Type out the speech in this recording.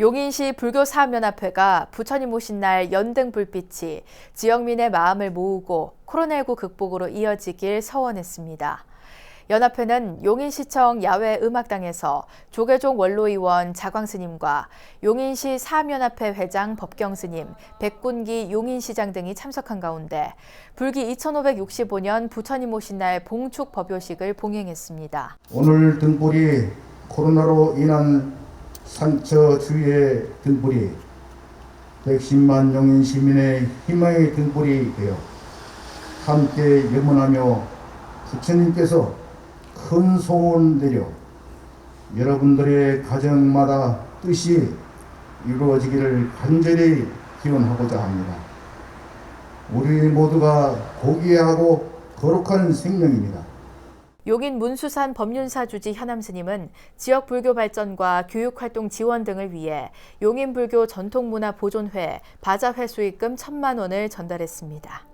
용인시 불교사학연합회가 부처님 오신 날 연등 불빛이 지역민의 마음을 모으고 코로나19 극복으로 이어지길 서원했습니다. 연합회는 용인시청 야외 음악당에서 조계종 원로의원 자광스님과 용인시 사암연합회 회장 법경스님, 백군기 용인시장 등이 참석한 가운데 불기 2565년 부처님 오신 날 봉축 법요식을 봉행했습니다. 오늘 등불이 코로나로 인한 상처 주위의 등불이 110만 용인 시민의 희망의 등불이 되어 함께 염원하며 부처님께서 큰 소원 내려 여러분들의 가정마다 뜻이 이루어지기를 간절히 기원하고자 합니다. 우리 모두가 고귀하고 거룩한 생명입니다. 용인 문수산 법륜사 주지 현암 스님은 지역 불교 발전과 교육 활동 지원 등을 위해 용인 불교 전통문화 보존회 바자회 수익금 천만 원을 전달했습니다.